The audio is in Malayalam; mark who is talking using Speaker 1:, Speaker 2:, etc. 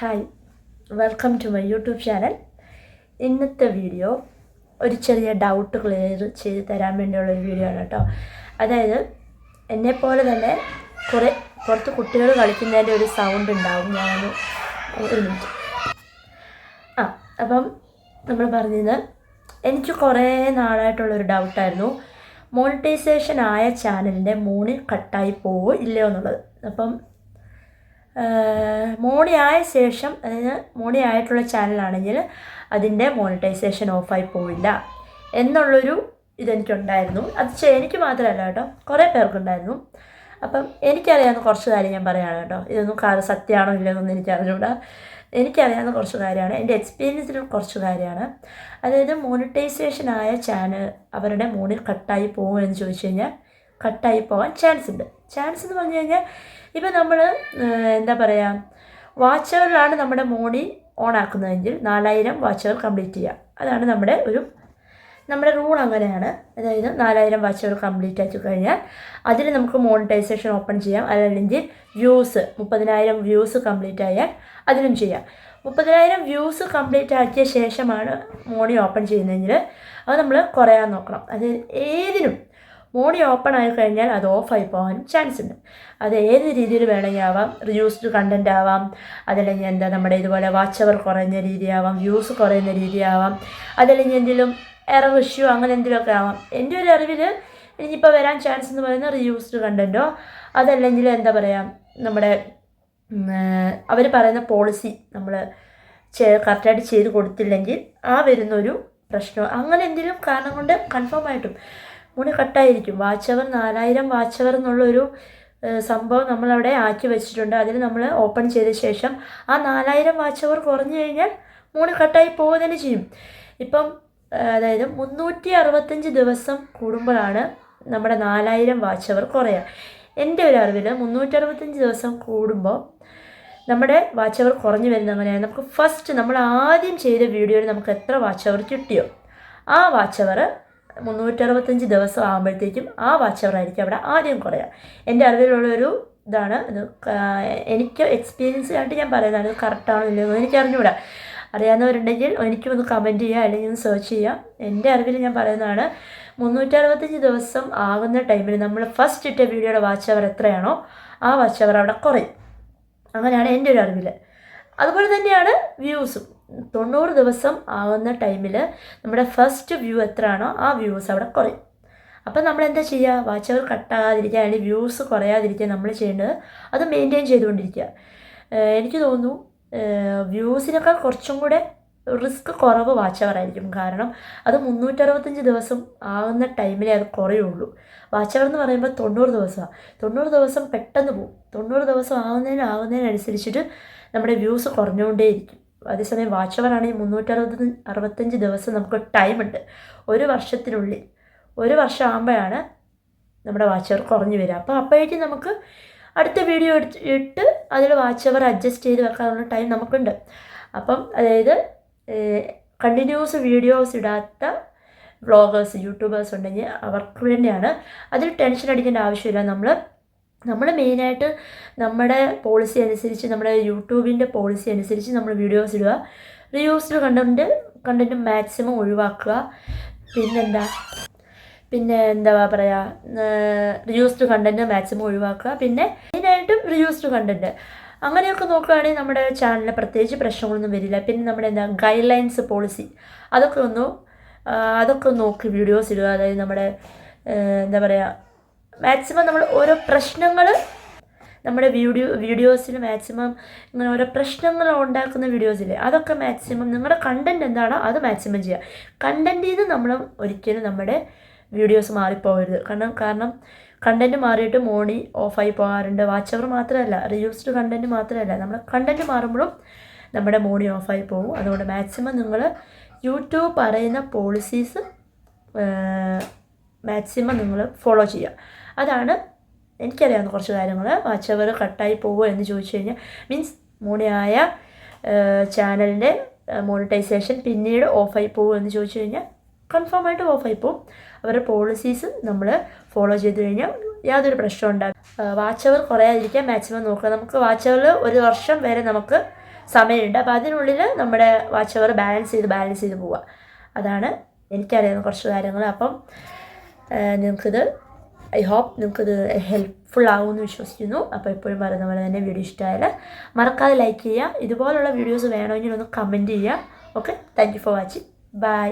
Speaker 1: Hi. Welcome to my YouTube channel. ഇന്നത്തെ വീഡിയോ ഒരു ചെറിയ ഡൗട്ട് ക്ലിയർ ചെയ്ത് തരാൻ വേണ്ടിയുള്ള ഒരു വീഡിയോ ആണ് കേട്ടോ. അതായത് എന്നെപ്പോലെ തന്നെ കുറേ പുറത്ത് കുട്ടികൾ കളിക്കുന്നതിന്റെ ഒരു സൗണ്ട് ഉണ്ടാവും. ഞാനൊന്ന് ഒരു മിനിറ്റ് ആ അപ്പം നമ്മൾ പറഞ്ഞത് എനിക്ക് കുറേ നാളായിട്ടുള്ളൊരു ഡൗട്ടായിരുന്നു മോണിറ്റൈസേഷൻ ആയ ചാനലിന്റെ മൂണിൽ കട്ടായി പോവോ ഇല്ലയോ എന്നുള്ളത്. അപ്പം മോണി ആയ ശേഷം അതായത് മോണി ആയിട്ടുള്ള ചാനലാണെങ്കിൽ അതിന്റെ മോണിറ്റൈസേഷൻ ഓഫായി പോവില്ല എന്നുള്ളൊരു ഇതെനിക്കുണ്ടായിരുന്നു. അത് എനിക്ക് മാത്രമല്ല കേട്ടോ കുറേ പേർക്കുണ്ടായിരുന്നു. അപ്പം എനിക്കറിയാവുന്ന കുറച്ച് കാര്യം ഞാൻ പറയുകയാണ് കേട്ടോ. ഇതൊന്നും കാര്യം സത്യമാണോ ഇല്ലെന്നൊന്നും എനിക്ക് അറിഞ്ഞൂടാ എനിക്കറിയാവുന്ന കുറച്ച് കാര്യമാണ്. എന്റെ എക്സ്പീരിയൻസിൽ കുറച്ച് കാര്യമാണ്. അതായത് മോണിറ്റൈസേഷൻ ആയ ചാനൽ അവരുടെ മോണിൽ കട്ടായി പോകുമെന്ന് ചോദിച്ചു കഴിഞ്ഞാൽ കട്ടായി പോകാൻ ചാൻസ് ഉണ്ട്. ചാൻസ് എന്ന് പറഞ്ഞു കഴിഞ്ഞാൽ ഇപ്പം നമ്മൾ എന്താ പറയുക വാച്ചുകളിലാണ് നമ്മുടെ മോണി ഓൺ ആക്കുന്നതെങ്കിൽ നാലായിരം വാച്ചുകൾ കംപ്ലീറ്റ് ചെയ്യുക അതാണ് നമ്മുടെ ഒരു നമ്മുടെ റൂൾ അങ്ങനെയാണ്. അതായത് നാലായിരം വാച്ചുകൾ കംപ്ലീറ്റ് ആക്കി കഴിഞ്ഞാൽ അതിൽ നമുക്ക് മോണിറ്റൈസേഷൻ ഓപ്പൺ ചെയ്യാം. അതല്ലെങ്കിൽ വ്യൂസ് മുപ്പതിനായിരം വ്യൂസ് കംപ്ലീറ്റ് ആയാൽ അതിനും ചെയ്യാം. മുപ്പതിനായിരം വ്യൂസ് കംപ്ലീറ്റ് ആക്കിയ ശേഷമാണ് മോണി ഓപ്പൺ ചെയ്യുന്നതെങ്കിൽ അത് നമ്മൾ കുറയാൻ നോക്കണം. അത് ഏതിനും മോണി ഓപ്പൺ ആയി കഴിഞ്ഞാൽ അത് ഓഫായി പോകാനും ചാൻസ് ഉണ്ട്. അത് ഏത് രീതിയിൽ വേണമെങ്കിൽ ആവാം. റിയൂസ്ഡ് കണ്ടന്റ് ആവാം. അതല്ലെങ്കിൽ എന്താ നമ്മുടെ ഇതുപോലെ വാച്ച് അവർ കുറഞ്ഞ രീതിയാവാം. വ്യൂസ് കുറയുന്ന രീതിയാവാം. അതല്ലെങ്കിൽ എന്തെങ്കിലും എറർ ഇഷ്യൂ അങ്ങനെ എന്തെങ്കിലുമൊക്കെ ആവാം. എന്റെ ഒരു അറിവിൽ ഇനിയിപ്പോൾ വരാൻ ചാൻസ് എന്ന് പറയുന്നത് റിയൂസ്ഡ് കണ്ടന്റോ അതല്ലെങ്കിൽ എന്താ പറയുക നമ്മുടെ അവർ പറയുന്ന പോളിസി നമ്മൾ കറക്റ്റായിട്ട് ചെയ്ത് കൊടുത്തില്ലെങ്കിൽ ആ വരുന്നൊരു പ്രശ്നം അങ്ങനെ എന്തെങ്കിലും കാരണം കൊണ്ട് കൺഫേം ആയിട്ടും മുടി കട്ടായിരിക്കും. വാച്ച് അവർ നാലായിരം വാച്ച് അവർ എന്നുള്ളൊരു സംഭവം നമ്മളവിടെ ആക്കി വെച്ചിട്ടുണ്ട്. അതിൽ നമ്മൾ ഓപ്പൺ ചെയ്ത ശേഷം ആ നാലായിരം വാച്ച് അവർ കുറഞ്ഞു കഴിഞ്ഞാൽ മൂന്ന് കട്ടായി പോവുക തന്നെ ചെയ്യും. ഇപ്പം അതായത് മുന്നൂറ്റി അറുപത്തഞ്ച് ദിവസം കൂടുമ്പോഴാണ് നമ്മുടെ നാലായിരം വാച്ച് അവർ കുറയുക. എന്റെ ഒരു അറിവിൽ മുന്നൂറ്റി അറുപത്തഞ്ച് ദിവസം കൂടുമ്പോൾ നമ്മുടെ വാച്ച് അവർ കുറഞ്ഞു വരുന്ന അങ്ങനെയാണ് നമുക്ക് ഫസ്റ്റ് നമ്മൾ ആദ്യം ചെയ്ത വീഡിയോയിൽ നമുക്ക് എത്ര വാച്ച് അവർ കിട്ടിയോ? ആ വാച്ച് അവർ മുന്നൂറ്ററുപത്തഞ്ച് ദിവസം ആകുമ്പോഴത്തേക്കും ആ വാച്ച് അവർ ആയിരിക്കും അവിടെ ആദ്യം കുറയുക. എന്റെ അറിവിലുള്ളൊരു ഇതാണ് ഇത്. എനിക്ക് എക്സ്പീരിയൻസ് ആയിട്ട് ഞാൻ പറയുന്നത് കറക്റ്റാണോ ഇല്ലയോ എനിക്ക് അറിഞ്ഞുകൂടാ അറിയാവുന്നവരുണ്ടെങ്കിൽ എനിക്കും ഒന്ന് കമന്റ് ചെയ്യുക അല്ലെങ്കിൽ ഒന്ന് സെർച്ച് ചെയ്യുക. എന്റെ അറിവിൽ ഞാൻ പറയുന്നതാണ് മുന്നൂറ്ററുപത്തഞ്ച് ദിവസം ആകുന്ന ടൈമിൽ നമ്മൾ ഫസ്റ്റ് ഇട്ട വീഡിയോയുടെ വാച്ച് അവർ എത്രയാണോ ആ വാച്ച് അവർ അവിടെ കുറയും. അങ്ങനെയാണ് എന്റെ ഒരു അറിവിൽ അതുപോലെ തന്നെയാണ് വ്യൂസും. തൊണ്ണൂറ് ദിവസം ആകുന്ന ടൈമിൽ നമ്മുടെ ഫസ്റ്റ് വ്യൂ എത്രയാണോ ആ വ്യൂസ് അവിടെ കുറയും. അപ്പം നമ്മൾ എന്താ ചെയ്യുക വാച്ചവർ കട്ടാകാതിരിക്കാൻ അല്ലെങ്കിൽ വ്യൂസ് കുറയാതിരിക്കാൻ നമ്മൾ ചെയ്യേണ്ടത് അത് മെയിന്റെയിൻ ചെയ്തുകൊണ്ടിരിക്കുക. എനിക്ക് തോന്നുന്നു വ്യൂസിനേക്കാൾ കുറച്ചും കൂടെ റിസ്ക് കുറവ് വാച്ച് അവർ ആയിരിക്കും കാരണം അത് മുന്നൂറ്ററുപത്തഞ്ച് ദിവസം ആകുന്ന ടൈമിലേ അത് കുറയുള്ളൂ. വാച്ച് അവർ എന്ന് പറയുമ്പോൾ തൊണ്ണൂറ് ദിവസമാണ്. തൊണ്ണൂറ് ദിവസം പെട്ടെന്ന് പോകും തൊണ്ണൂറ് ദിവസം ആകുന്നതിന് ആകുന്നതിനനുസരിച്ചിട്ട് നമ്മുടെ വ്യൂസ് കുറഞ്ഞുകൊണ്ടേയിരിക്കും. അതേസമയം വാച്ച് അവർ ആണെങ്കിൽ മുന്നൂറ്ററുപത് അറുപത്തഞ്ച് ദിവസം നമുക്ക് ടൈമുണ്ട്. ഒരു വർഷത്തിനുള്ളിൽ. ഒരു വർഷം ആകുമ്പോഴാണ് നമ്മുടെ വാച്ച് അവർ കുറഞ്ഞു വരിക. അപ്പോൾ അപ്പോഴേക്കും നമുക്ക് അടുത്ത വീഡിയോ എടുത്ത് ഇട്ട് അതിൽ വാച്ച് അവർ അഡ്ജസ്റ്റ് ചെയ്ത് വെക്കാനുള്ള ടൈം നമുക്കുണ്ട്. അപ്പം അതായത് കണ്ടിന്യൂസ് വീഡിയോസ് ഇടാത്ത വ്ളോഗേഴ്സ് യൂട്യൂബേഴ്സ് ഉണ്ടെങ്കിൽ അവർക്ക് വേണ്ടിയാണ്. അതിൽ ടെൻഷൻ അടിക്കേണ്ട ആവശ്യമില്ല. നമ്മൾ നമ്മൾ മെയിനായിട്ട് നമ്മുടെ പോളിസി അനുസരിച്ച് നമ്മുടെ യൂട്യൂബിന്റെ പോളിസി അനുസരിച്ച് നമ്മൾ വീഡിയോസ് ഇടുക. റിയൂസ്ഡ് കണ്ടന്റ് കണ്ടന്റ് മാക്സിമം ഒഴിവാക്കുക. പിന്നെന്താ? പിന്നെ എന്താ പറയുക റിയൂസ്ഡ് കണ്ടന്റ് മാക്സിമം ഒഴിവാക്കുക. പിന്നെ മെയിനായിട്ടും റിയൂസ്ഡ് കണ്ടന്റ് അങ്ങനെയൊക്കെ നോക്കുകയാണെങ്കിൽ നമ്മുടെ ചാനലിൽ പ്രത്യേകിച്ച് പ്രശ്നങ്ങളൊന്നും വരില്ല. പിന്നെ നമ്മുടെ എന്താ ഗൈഡ് ലൈൻസ് പോളിസി അതൊക്കെ ഒന്ന് അതൊക്കെ നോക്കി വീഡിയോസ് ഇടുക. അതായത് നമ്മുടെ എന്താ പറയുക മാക്സിമം നമ്മൾ ഓരോ പ്രശ്നങ്ങൾ നമ്മുടെ വീഡിയോ വീഡിയോസിൽ മാക്സിമം ഇങ്ങനെ ഓരോ പ്രശ്നങ്ങൾ ഉണ്ടാക്കുന്ന വീഡിയോസില്ലേ അതൊക്കെ മാക്സിമം നിങ്ങളുടെ കണ്ടന്റ് എന്താണോ അത് മാക്സിമം ചെയ്യുക കണ്ടന്റിൽ നിന്ന് നമ്മൾ ഒരിക്കലും നമ്മുടെ വീഡിയോസ് മാറിപ്പോകരുത്. കാരണം കാരണം കണ്ടന്റ് മാറിയിട്ട് മോണി ഓഫായി പോകാറുണ്ട്. വാച്ച് അവർ മാത്രമല്ല റിയൂസ്ഡ് കണ്ടന്റ് മാത്രമല്ല നമ്മൾ കണ്ടന്റ് മാറുമ്പോഴും നമ്മുടെ മോണി ഓഫായി പോകും. അതുകൊണ്ട് മാക്സിമം നിങ്ങൾ യൂട്യൂബ് പറയുന്ന പോളിസീസ് മാക്സിമം നിങ്ങൾ ഫോളോ ചെയ്യുക അതാണ് എനിക്കറിയാവുന്ന കുറച്ച് കാര്യങ്ങൾ വാച്ച് അവർ കട്ടായി പോവുമോ എന്ന് ചോദിച്ചു കഴിഞ്ഞാൽ മീൻസ് മൂടിയായ ചാനലിന്റെ മോണിറ്റൈസേഷൻ പിന്നീട് ഓഫായി പോകുമോ എന്ന് ചോദിച്ചു കഴിഞ്ഞാൽ കൺഫേം ആയിട്ട് ഓഫായി പോകും അവരുടെ പോളിസീസ് നമ്മൾ ഫോളോ ചെയ്ത് കഴിഞ്ഞാൽ യാതൊരു പ്രശ്നവും ഉണ്ടാകും വാച്ച് അവർ കുറയാതിരിക്കാൻ മാക്സിമം നോക്കുക. നമുക്ക് വാച്ച് അവർ ഒരു വർഷം വരെ നമുക്ക് സമയമുണ്ട്. അപ്പോൾ അതിനുള്ളിൽ നമ്മുടെ വാച്ച് അവർ ബാലൻസ് ചെയ്ത് ബാലൻസ് ചെയ്ത് പോവുക. അതാണ് എനിക്കറിയാവുന്ന കുറച്ച് കാര്യങ്ങൾ അപ്പം നിങ്ങൾക്കിത് ഐ ഹോപ്പ് നിങ്ങൾക്കത് ഹെൽപ്ഫുൾ ആകുമെന്ന് വിശ്വസിക്കുന്നു. അപ്പോൾ എപ്പോഴും പറയുന്ന പോലെ തന്നെ വീഡിയോ ഇഷ്ടമായാൽ മറക്കാതെ ലൈക്ക് ചെയ്യുക. ഇതുപോലുള്ള വീഡിയോസ് വേണമെങ്കിൽ ഒന്ന് കമന്റ് ചെയ്യുക. Okay thank for watching bye